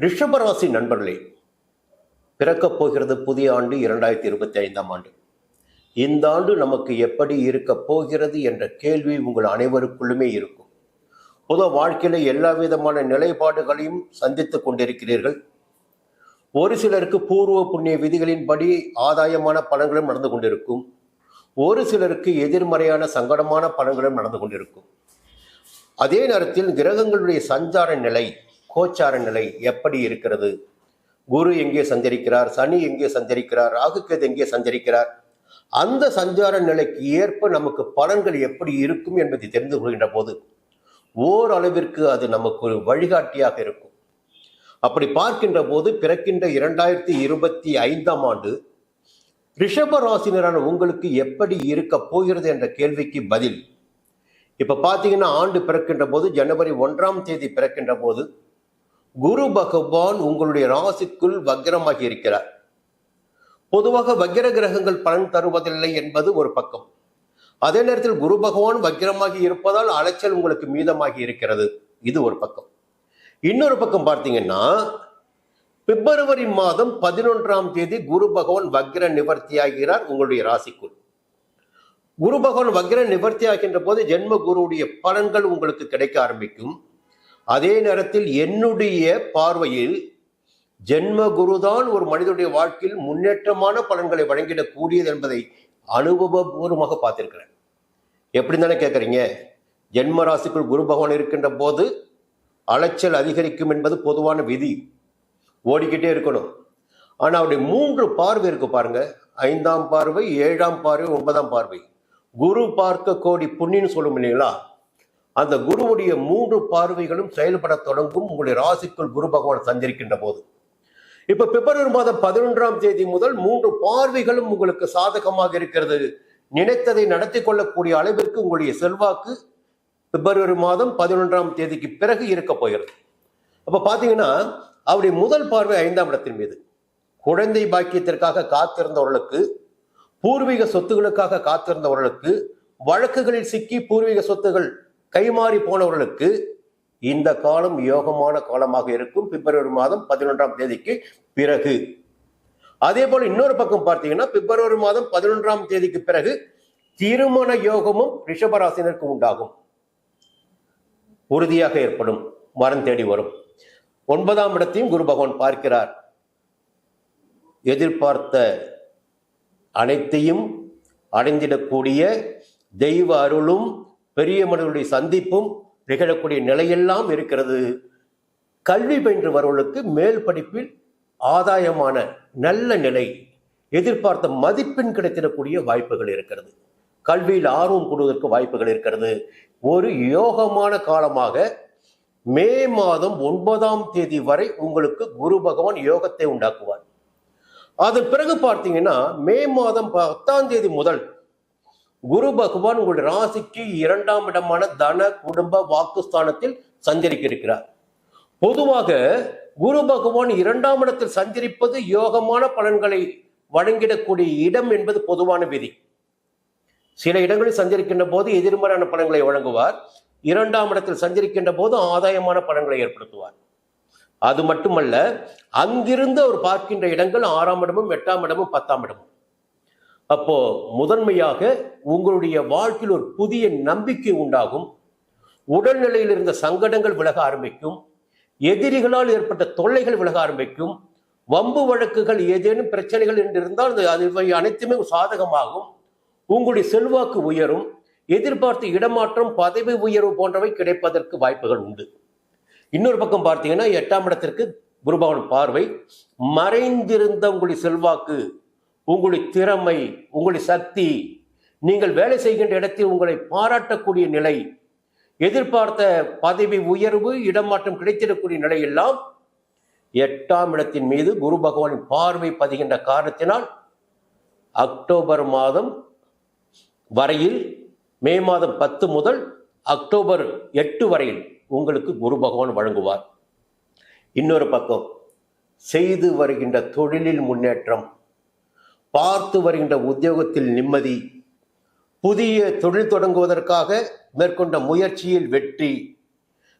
ரிஷபராசி நண்பர்களே பிறக்கப் போகிறது புதிய ஆண்டு இரண்டாயிரத்தி இருபத்தி ஐந்தாம் ஆண்டு. இந்த ஆண்டு நமக்கு எப்படி இருக்கப் போகிறது என்ற கேள்வி உங்கள் அனைவருக்குள்ளுமே இருக்கும். பொது வாழ்க்கையில் எல்லா விதமான நிலைப்பாடுகளையும் சந்தித்துக் கொண்டிருக்கிறீர்கள். ஒரு சிலருக்கு பூர்வ புண்ணிய விதிகளின்படி ஆதாயமான பலன்களும் நடந்து கொண்டிருக்கும். ஒரு சிலருக்கு எதிர்மறையான சங்கடமான பலன்களும் நடந்து கொண்டிருக்கும். அதே நேரத்தில் கிரகங்களுடைய சஞ்சார நிலை கோச்சார நிலை எப்படி இருக்கிறது? குரு எங்கே சஞ்சரிக்கிறார்? சனி எங்கே சஞ்சரிக்கிறார்? ராகுகேது எங்கே சஞ்சரிக்கிறார்? அந்த சஞ்சார நிலைக்கு ஏற்ப நமக்கு பலன்கள் எப்படி இருக்கும் என்பதை தெரிந்து கொள்கின்ற போது ஓரளவிற்கு அது நமக்கு ஒரு வழிகாட்டியாக இருக்கும். அப்படி பார்க்கின்ற போது பிறக்கின்ற இரண்டாயிரத்தி இருபத்தி ஐந்தாம் ஆண்டு ரிஷப ராசினரான உங்களுக்கு எப்படி இருக்க போகிறது என்ற கேள்விக்கு பதில். இப்ப பாத்தீங்கன்னா ஆண்டு பிறக்கின்ற போது ஜனவரி ஒன்றாம் தேதி பிறக்கின்ற போது குரு பகவான் உங்களுடைய ராசிக்குள் வக்ரமாகி இருக்கிறார். பொதுவாக வக்ர கிரகங்கள் பலன் தருவதில்லை என்பது ஒரு பக்கம். அதே நேரத்தில் குரு பகவான் வக்ரமாகி இருப்பதால் அலைச்சல் உங்களுக்கு மீதமாகி இருக்கிறது. இது ஒரு பக்கம். இன்னொரு பக்கம் பார்த்தீங்கன்னா பிப்ரவரி மாதம் பதினொன்றாம் தேதி குரு பகவான் வக்ர நிவர்த்தியாகிறார் உங்களுடைய ராசிக்குள். குரு பகவான் வக்ர நிவர்த்தி ஆகின்ற போது ஜென்ம குருவுடைய பலன்கள் உங்களுக்கு கிடைக்க ஆரம்பிக்கும். அதே நேரத்தில் என்னுடைய பார்வையில் ஜென்ம குருதான் ஒரு மனிதனுடைய வாழ்க்கையில் முன்னேற்றமான பலன்களை வழங்கிடக்கூடியது என்பதை அனுபவபூர்வமாக பார்த்திருக்கிறேன். எப்படி தானே கேட்குறீங்க? ஜென்ம ராசிக்குள் குரு பகவான் இருக்கின்ற போது அலைச்சல் அதிகரிக்கும் என்பது பொதுவான விதி. ஓடிக்கிட்டே இருக்கணும். ஆனால் அவருடைய மூன்று பார்வை இருக்கு பாருங்க. ஐந்தாம் பார்வை ஏழாம் பார்வை ஒன்பதாம் பார்வை. குரு பார்க்க கோடி புண்ணின்னு சொல்லும் இல்லைங்களா? அந்த குருவுடைய மூன்று பார்வைகளும் செயல்பட தொடங்கும் உங்களுடைய ராசிக்குள் குரு பகவான் சஞ்சரிக்கின்ற போது. இப்ப பிப்ரவரி மாதம் பதினொன்றாம் தேதி முதல் மூன்று பார்வைகளும் உங்களுக்கு சாதகமாக இருக்கிறது. நினைத்ததை நடத்தி கொள்ளக்கூடிய அளவிற்கு உங்களுடைய செல்வாக்கு பிப்ரவரி மாதம் பதினொன்றாம் தேதிக்கு பிறகு இருக்க போகிறது. அப்ப பாத்தீங்கன்னா அவருடைய முதல் பார்வை ஐந்தாம் இடத்தின் மீது. குழந்தை பாக்கியத்திற்காக காத்திருந்தவர்களுக்கு பூர்வீக சொத்துகளுக்காக காத்திருந்தவர்களுக்கு வழக்குகளில் சிக்கி பூர்வீக சொத்துகள் கைமாறி போனவர்களுக்கு இந்த காலம் யோகமான காலமாக இருக்கும். பிப்ரவரி மாதம் பதினொன்றாம் தேதிக்கு பிறகு. அதே போல இன்னொரு பக்கம் பார்த்தீங்கன்னா பிப்ரவரி மாதம் பதினொன்றாம் தேதிக்கு பிறகு திருமண யோகமும் ரிஷபராசினருக்கு உண்டாகும். உறுதியாக ஏற்படும். மரம் தேடி வரும். ஒன்பதாம் இடத்தையும் குரு பகவான் பார்க்கிறார். எதிர்பார்த்த அனைத்தையும் அடைந்திடக்கூடிய தெய்வ அருளும் பெரிய மனிதனுடைய சந்திப்பும் நிகழக்கூடிய நிலையெல்லாம் இருக்கிறது. கல்வி பயின்று வருவர்களுக்கு மேல் படிப்பில் ஆதாயமான நல்ல நிலை எதிர்பார்த்த மதிப்பெண் கிடைத்திடக்கூடிய வாய்ப்புகள் இருக்கிறது. கல்வியில் ஆர்வம் கூடுவதற்கு வாய்ப்புகள் இருக்கிறது. ஒரு யோகமான காலமாக மே மாதம் ஒன்பதாம் தேதி வரை உங்களுக்கு குரு பகவான் யோகத்தை உண்டாக்குவார். அதன் பிறகு பார்த்தீங்கன்னா மே மாதம் பத்தாம் தேதி முதல் குரு பகவான் உங்களுடைய ராசிக்கு இரண்டாம் இடமான தன குடும்ப வாக்குஸ்தானத்தில் சஞ்சரிக்க இருக்கிறார் பொதுவாக குரு பகவான் இரண்டாம் இடத்தில் சஞ்சரிப்பது யோகமான பலன்களை வழங்கிடக்கூடிய இடம் என்பது பொதுவான விதி. சில இடங்களில் சஞ்சரிக்கின்ற போது எதிர்மறையான பலன்களை வழங்குவார். இரண்டாம் இடத்தில் சஞ்சரிக்கின்ற போது ஆதாயமான பலன்களை ஏற்படுத்துவார். அது மட்டுமல்ல அங்கிருந்து அவர் பார்க்கின்ற இடங்கள் ஆறாம் இடமும் எட்டாம் இடமும் பத்தாம் இடமும். அப்போ முதன்மையாக உங்களுடைய வாழ்க்கையில் ஒரு புதிய நம்பிக்கை உண்டாகும். உடல்நிலையில் இருந்த சங்கடங்கள் விலக ஆரம்பிக்கும். எதிரிகளால் ஏற்பட்ட தொல்லைகள் விலக ஆரம்பிக்கும். வம்பு வழக்குகள் ஏதேனும் பிரச்சனைகள் என்று இருந்தால் அது இவை அனைத்துமே சாதகமாகும். உங்களுடைய செல்வாக்கு உயரும். எதிர்பார்த்த இடமாற்றம் பதவி உயர்வு போன்றவை கிடைப்பதற்கு வாய்ப்புகள் உண்டு. இன்னொரு பக்கம் பார்த்தீங்கன்னா எட்டாம் இடத்திற்கு குருபவன் பார்வை. மறைந்திருந்த உங்களுடைய செல்வாக்கு உங்களுடைய திறமை உங்களுடைய சக்தி நீங்கள் வேலை செய்கின்ற இடத்தில் உங்களை பாராட்டக்கூடிய நிலை எதிர்பார்த்த பதவி உயர்வு இடமாற்றம் கிடைத்திடக்கூடிய நிலையெல்லாம் எட்டாம் இடத்தின் மீது குரு பகவானின் பார்வை பதிகின்ற காரணத்தினால் அக்டோபர் மாதம் வரையில் மே மாதம் பத்து முதல் அக்டோபர் எட்டு வரையில் உங்களுக்கு குரு பகவான் வழங்குவார். இன்னொரு பக்கம் செய்து வருகின்ற தொழிலில் முன்னேற்றம். பார்த்து வருகின்ற உத்தியோகத்தில் நிம்மதி புதிய தொழில் தொடங்குவதற்காக மேற்கொண்ட முயற்சியில் வெற்றி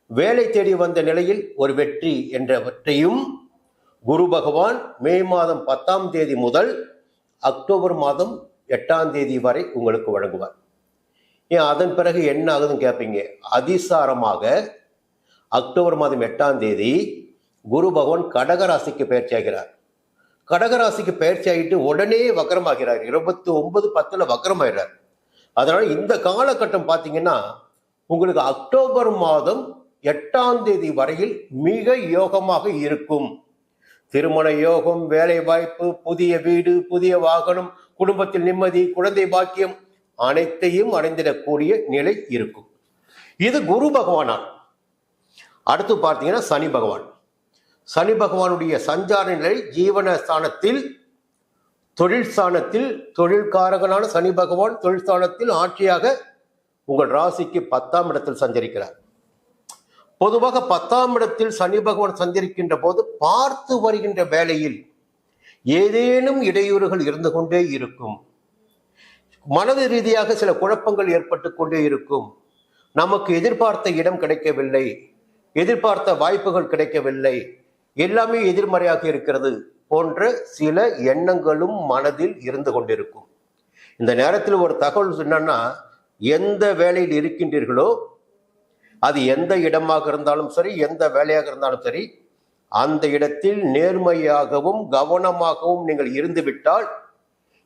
வேலை தேடி வந்த நிலையில் ஒரு வெற்றி என்றவற்றையும் குரு பகவான் மே மாதம் பத்தாம் தேதி முதல் அக்டோபர் மாதம் எட்டாம் தேதி வரை உங்களுக்கு வழங்குவார். ஏன் அதன் பிறகு என்ன ஆகுதுன்னு கேட்பீங்க அதிசாரமாக அக்டோபர் மாதம் எட்டாம் தேதி குரு பகவான் கடகராசிக்கு பயிற்சி ஆகிறார் கடகராசிக்கு பயிற்சி ஆகிட்டு உடனே வக்கரமாகிறார். இருபத்தி ஒன்பது பத்துல வக்கரமாகிறார் அதனால இந்த காலகட்டம் பார்த்தீங்கன்னா உங்களுக்கு அக்டோபர் மாதம் எட்டாம் தேதி வரையில் மிக யோகமாக இருக்கும். திருமண யோகம் வேலை வாய்ப்பு புதிய வீடு புதிய வாகனம் குடும்பத்தில் நிம்மதி குழந்தை பாக்கியம் அனைத்தையும் அடைந்திடக்கூடிய நிலை இருக்கும். இது குரு பகவானால். அடுத்து பார்த்தீங்கன்னா சனி பகவான். சனி பகவானுடைய சஞ்சார நிலை ஜீவன ஸ்தானத்தில் தொழில் ஸ்தானத்தில் தொழில்காரகனான சனி பகவான் தொழில் ஸ்தானத்தில் ஆட்சியாக உங்கள் ராசிக்கு பத்தாம் இடத்தில் சஞ்சரிக்கிறார். பொதுவாக பத்தாம் இடத்தில் சனி பகவான் சந்திருக்கின்ற போது பார்த்து வருகின்ற வேளையில் ஏதேனும் இடையூறுகள் இருந்து கொண்டே இருக்கும். மனது ரீதியாக சில குழப்பங்கள் ஏற்பட்டு கொண்டே இருக்கும். நமக்கு எதிர்பார்த்த இடம் கிடைக்கவில்லை. எதிர்பார்த்த வாய்ப்புகள் கிடைக்கவில்லை. எல்லாமே எதிர்மறையாக இருக்கிறது போன்ற சில எண்ணங்களும் மனதில் இருந்து கொண்டிருக்கும். இந்த நேரத்தில் ஒரு தகவல் என்னன்னா எந்த வேலையில் இருக்கின்றீர்களோ அது எந்த இடமாக இருந்தாலும் சரி எந்த வேலையாக இருந்தாலும் சரி அந்த இடத்தில் நேர்மையாகவும் கவனமாகவும் நீங்கள் இருந்துவிட்டால்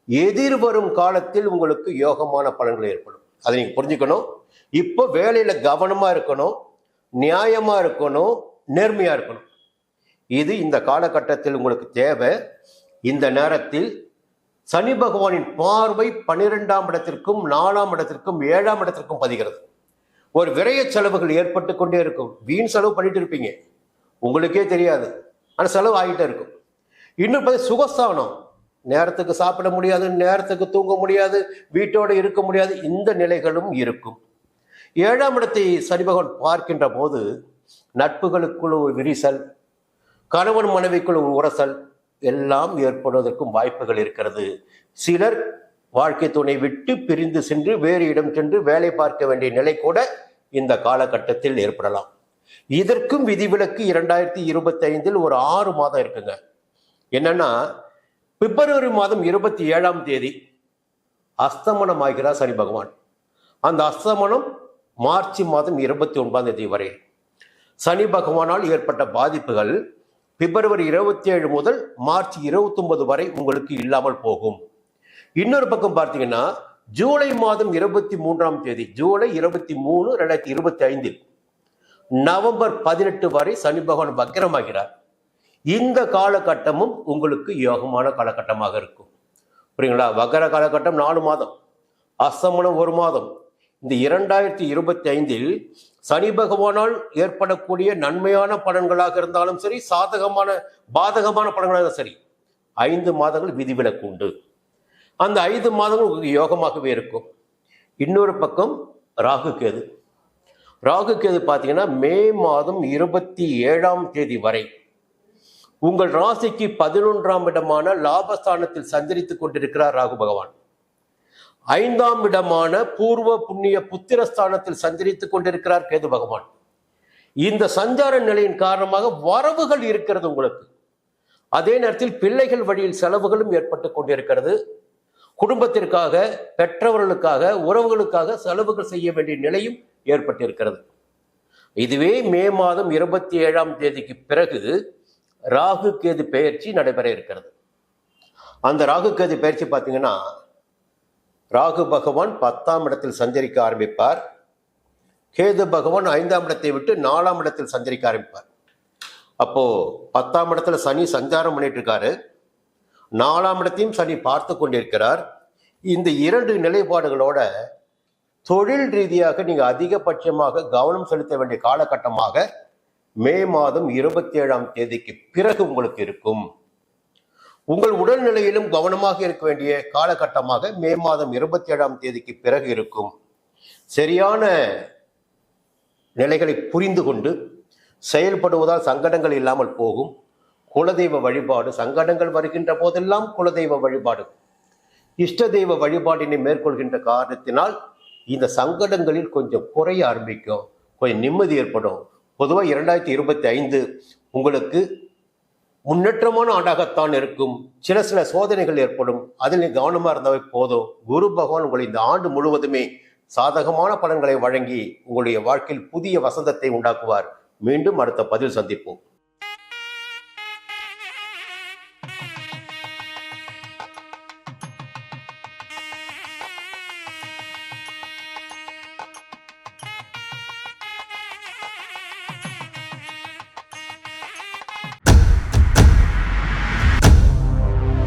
எதிர்வரும் காலத்தில் உங்களுக்கு யோகமான பலன்கள் ஏற்படும். அதை நீங்க புரிஞ்சுக்கணும். இப்போ வேலையில கவனமா இருக்கணும் நியாயமா இருக்கணும் நேர்மையா இருக்கணும். இது இந்த காலகட்டத்தில் உங்களுக்கு தேவை. இந்த நேரத்தில் சனி பகவானின் பார்வை பனிரெண்டாம் இடத்திற்கும் நாலாம் இடத்திற்கும் ஏழாம் இடத்திற்கும் பதிகிறது. ஒரு விரைய செலவுகள் ஏற்பட்டு கொண்டே இருக்கும். வீண் செலவு பண்ணிட்டு இருப்பீங்க. உங்களுக்கே தெரியாது. ஆனால் செலவு ஆகிட்டே இருக்கும். இன்னும் பார்த்து சுகஸ்தானம். நேரத்துக்கு சாப்பிட முடியாது நேரத்துக்கு தூங்க முடியாது வீட்டோட இருக்க முடியாது. இந்த நிலைகளும் இருக்கும். ஏழாம் இடத்தை சனி பகவான் பார்க்கின்ற போது நட்புகளுக்குள்ள ஒரு விரிசல் கணவன் மனைவிக்குள் உரசல் எல்லாம் ஏற்படுவதற்கும் வாய்ப்புகள் இருக்கிறது. சிலர் வாழ்க்கை துணை விட்டு பிரிந்து சென்று வேறு இடம் சென்று வேலை பார்க்க வேண்டிய நிலை கூட இந்த காலகட்டத்தில் ஏற்படலாம். இதற்கும் விதிவிலக்கு இரண்டாயிரத்தி இருபத்தி ஐந்தில் ஒரு ஆறு மாதம் இருக்குங்க. என்னன்னா பிப்ரவரி மாதம் இருபத்தி ஏழாம் தேதி அஸ்தமனம் ஆகிறார் சனி பகவான். அந்த அஸ்தமனம் மார்ச் மாதம் இருபத்தி ஒன்பதாம் தேதி வரை. சனி பகவானால் ஏற்பட்ட பாதிப்புகள் பிப்ரவரி இருபத்தி ஏழு முதல் மார்ச் இருபத்தி ஒன்பது வரை உங்களுக்கு இல்லாமல் போகும். இன்னொரு பக்கம் பார்த்தீங்கன்னா ஜூலை மாதம் இருபத்தி மூன்றாம் தேதி ஜூலை இருபத்தி மூணு ரெண்டாயிரத்தி இருபத்தி ஐந்தில் நவம்பர் பதினெட்டு வரை சனி பகவான் வக்கரமாகிறார் இந்த காலகட்டமும் உங்களுக்கு யோகமான காலகட்டமாக இருக்கும். புரியுங்களா? வக்கர காலகட்டம் நாலு மாதம் அசமணம் ஒரு மாதம். இந்த இரண்டாயிரத்தி இருபத்தி ஐந்தில் சனி பகவானால் ஏற்படக்கூடிய நன்மையான பலன்களாக இருந்தாலும் சரி சாதகமான பாதகமான பலன்களாக சரி ஐந்து மாதங்கள் விதிவிலக்கு உண்டு. அந்த ஐந்து மாதங்கள் உங்களுக்கு யோகமாகவே இருக்கும். இன்னொரு பக்கம் ராகு கேது. ராகு கேது பார்த்தீங்கன்னா மே மாதம் இருபத்தி ஏழாம் தேதி வரை உங்கள் ராசிக்கு பதினொன்றாம் இடமான லாபஸ்தானத்தில் சந்தரித்துக் கொண்டிருக்கிறார் ராகு பகவான். ஐந்தாம் இடமான பூர்வ புண்ணிய புத்திரஸ்தானத்தில் சஞ்சரித்துக் கொண்டிருக்கிறார் கேது பகவான். இந்த சஞ்சார நிலையின் காரணமாக வரவுகள் இருக்கிறது உங்களுக்கு. அதே நேரத்தில் பிள்ளைகள் வழியில் செலவுகளும் ஏற்பட்டு கொண்டிருக்கிறது. குடும்பத்திற்காக பெற்றவர்களுக்காக உறவுகளுக்காக செலவுகள் செய்ய வேண்டிய நிலையும் ஏற்பட்டிருக்கிறது. இதுவே மே மாதம் இருபத்தி ஏழாம் தேதிக்கு பிறகு ராகு கேது பயிற்சி நடைபெற இருக்கிறது. அந்த ராகு கேது பயிற்சி பார்த்தீங்கன்னா ராகு பகவான் பத்தாம் இடத்தில் சஞ்சரிக்க ஆரம்பிப்பார். கேது பகவான் ஐந்தாம் இடத்தை விட்டு நாலாம் இடத்தில் சஞ்சரிக்க ஆரம்பிப்பார். அப்போது பத்தாம் இடத்துல சனி சஞ்சாரம் பண்ணிட்டு இருக்காரு நாலாம் இடத்தையும் சனி பார்த்து கொண்டிருக்கிறார். இந்த இரண்டு நிலைப்பாடுகளோட தொழில் ரீதியாக நீங்கள் அதிகபட்சமாக கவனம் செலுத்த வேண்டிய காலகட்டமாக மே மாதம் இருபத்தி ஏழாம் தேதிக்கு பிறகு உங்களுக்கு இருக்கும். உங்கள் உடல்நிலையிலும் கவனமாக இருக்க வேண்டிய காலகட்டமாக மே மாதம் இருபத்தி ஏழாம் தேதிக்கு பிறகு இருக்கும். சரியான நிலைகளை புரிந்து கொண்டு செயல்படுவதால் சங்கடங்கள் இல்லாமல் போகும். குலதெய்வ வழிபாடு சங்கடங்கள் வருகின்ற போதெல்லாம் குலதெய்வ வழிபாடு. இஷ்ட தெய்வ வழிபாட்டினை மேற்கொள்கின்ற காரணத்தினால் இந்த சங்கடங்களில் கொஞ்சம் குறைய ஆரம்பிக்கும். கொஞ்சம் நிம்மதி ஏற்படும். பொதுவாக இரண்டாயிரத்தி இருபத்தி ஐந்து உங்களுக்கு முன்னேற்றமான ஆண்டாகத்தான் இருக்கும். சில சில சோதனைகள் ஏற்படும். அதில் நீ இருந்தவை இருந்தாவே போதும். குரு பகவான் உங்களை இந்த ஆண்டு முழுவதுமே சாதகமான பலன்களை வழங்கி உங்களுடைய வாழ்க்கையில் புதிய வசந்தத்தை உண்டாக்குவார். மீண்டும் அடுத்த பதில் சந்திப்போம்.